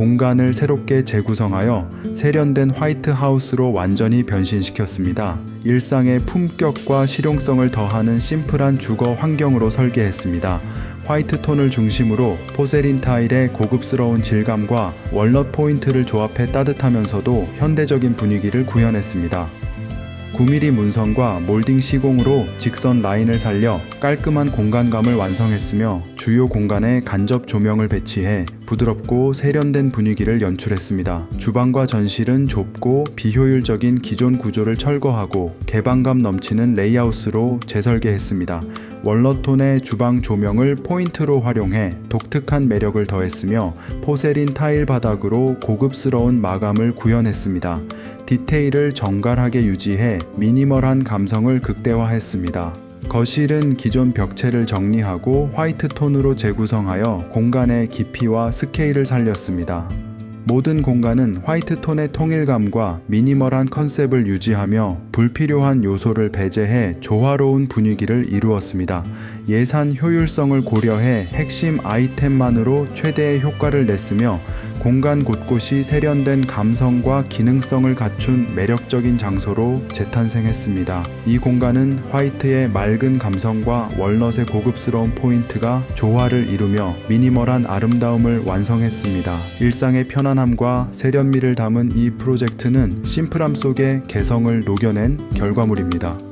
공간을 새롭게 재구성하여 세련된 화이트 하우스로 완전히 변신시켰습니다. 일상의 품격과 실용성을 더하는 심플한 주거 환경으로 설계했습니다. 화이트 톤을 중심으로 포세린 타일의 고급스러운 질감과 월넛 포인트를 조합해 따뜻하면서도 현대적인 분위기를 구현했습니다. 9mm 문선과 몰딩 시공으로 직선 라인을 살려 깔끔한 공간감을 완성했으며 주요 공간에 간접 조명을 배치해 부드럽고 세련된 분위기를 연출했습니다. 주방과 전실은 좁고 비효율적인 기존 구조를 철거하고 개방감 넘치는 레이아웃으로 재설계했습니다. 월넛톤의 주방 조명을 포인트로 활용해 독특한 매력을 더했으며 포세린 타일 바닥으로 고급스러운 마감을 구현했습니다. 디테일을 정갈하게 유지해 미니멀한 감성을 극대화했습니다. 거실은 기존 벽체를 정리하고 화이트 톤으로 재구성하여 공간의 깊이와 스케일을 살렸습니다. 모든 공간은 화이트 톤의 통일감과 미니멀한 컨셉을 유지하며 불필요한 요소를 배제해 조화로운 분위기를 이루었습니다. 예산 효율성을 고려해 핵심 아이템만으로 최대의 효과를 냈으며 공간 곳곳이 세련된 감성과 기능성을 갖춘 매력적인 장소로 재탄생했습니다. 이 공간은 화이트의 맑은 감성과 월넛의 고급스러운 포인트가 조화를 이루며 미니멀한 아름다움을 완성했습니다. 일상의 편안함과 세련미를 담은 이 프로젝트는 심플함 속에 개성을 녹여낸 결과물입니다.